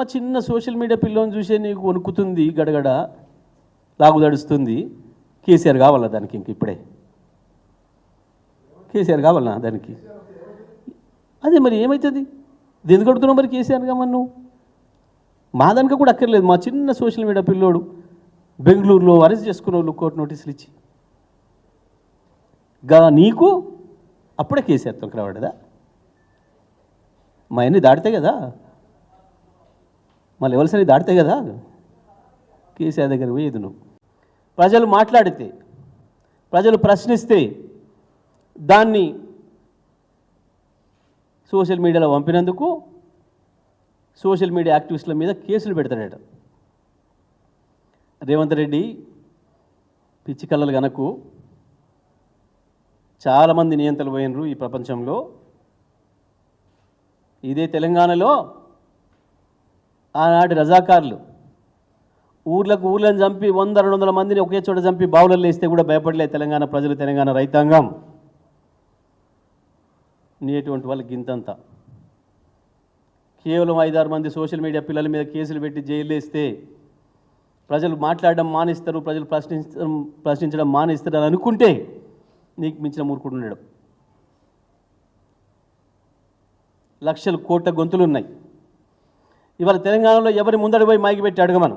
మా చిన్న social media పిల్లని చూసే నీకు వణుకుతుంది గడగడ లాగుదడుస్తుంది. కేసీఆర్ కావాలా దానికి ఇంక ఇప్పుడే? కేసీఆర్ కావాలా దానికి? అదే మరి ఏమవుతుంది ఇది ఎందుకు అడుగుతున్నావు మరి కేసీఆర్ కామని నువ్వు? మా దానికి కూడా అక్కర్లేదు. మా చిన్న సోషల్ మీడియా పిల్లోడు బెంగళూరులో అరెస్ట్ చేసుకున్న వాళ్ళు కోర్టు నోటీసులు ఇచ్చి. గా నీకు అప్పుడే కేసీఆర్ తొంకరవాడదా మా అన్ని దాటితే కదా? మళ్ళీ ఎవరిసరి దాటితే కదా? కేసీఆర్ దగ్గర పోయేది నువ్వు ప్రజలు మాట్లాడితే ప్రజలు ప్రశ్నిస్తే దాన్ని సోషల్ మీడియాలో పంపినందుకు సోషల్ మీడియా యాక్టివిస్టుల మీద కేసులు పెడతాడట. రేవంత్ రెడ్డి పిచ్చి కళ్ళలు గనకు చాలామంది నియంతలు పోయినరు ఈ ప్రపంచంలో. ఇదే తెలంగాణలో ఆనాటి రజాకారులు. ఊర్లకు ఊర్లను చంపి వంద రెండు వందల మందిని ఒకే చోట చంపి బావులలో వేస్తే కూడా భయపడలే తెలంగాణ ప్రజలు తెలంగాణ రైతాంగం. నేటువంటి వాళ్ళకి గింతంత. కేవలం ఐదారు మంది సోషల్ మీడియా పిల్లల మీద కేసులు పెట్టి జైలు వేస్తే ప్రజలు మాట్లాడడం మానేస్తారు ప్రజలు ప్రశ్నించడం ప్రశ్నించడం మానేస్తారు అని అనుకుంటే నీకు మించిన మూర్ఖుడు ఉండడం. లక్షల కోట్ల గొంతులు ఉన్నాయి. ఇవాళ తెలంగాణలో ఎవరి ముందడి పోయి మైకి పెట్టి అడగమను?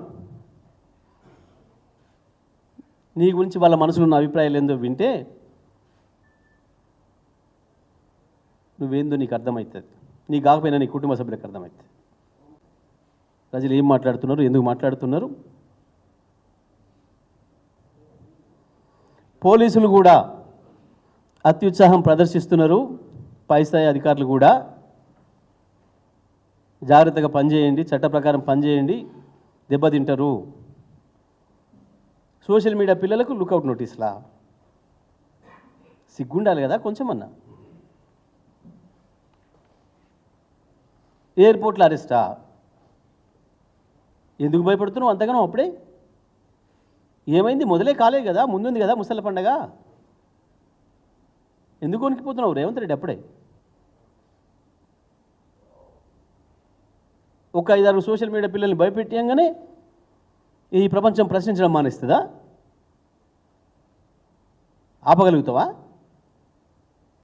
నీ గురించి వాళ్ళ మనసులో ఉన్న అభిప్రాయాలు ఏందో వింటే నువ్వేందో నీకు అర్థమవుతుంది. నీ కాకపోయినా నీ కుటుంబ సభ్యులకు అర్థమవుతుంది. ప్రజలు ఏం మాట్లాడుతున్నారు ఎందుకు మాట్లాడుతున్నారు? పోలీసులు కూడా అత్యుత్సాహం ప్రదర్శిస్తున్నారు పై స్థాయి అధికారులు కూడా. జాగ్రత్తగా పనిచేయండి చట్ట ప్రకారం పనిచేయండి దెబ్బతింటారు. సోషల్ మీడియా పిల్లలకు లుకౌట్ నోటీస్లా? సిగ్గుండాలి కదా కొంచెమన్నా. ఎయిర్పోర్ట్లో అరెస్టా? ఎందుకు భయపడుతున్నావు అంతగానో అప్పుడే? ఏమైంది? మొదలే కాలేదు కదా ముందుంది కదా ముసల పండగ? ఎందుకు వణికిపోతున్నావు రేవంత్ రెడ్డి అప్పుడే? ఒక ఐదారు సోషల్ మీడియా పిల్లల్ని భయపెట్టియంగానే ఈ ప్రపంచం ప్రశ్నించడం మానేస్తుందా? ఆపగలుగుతావా?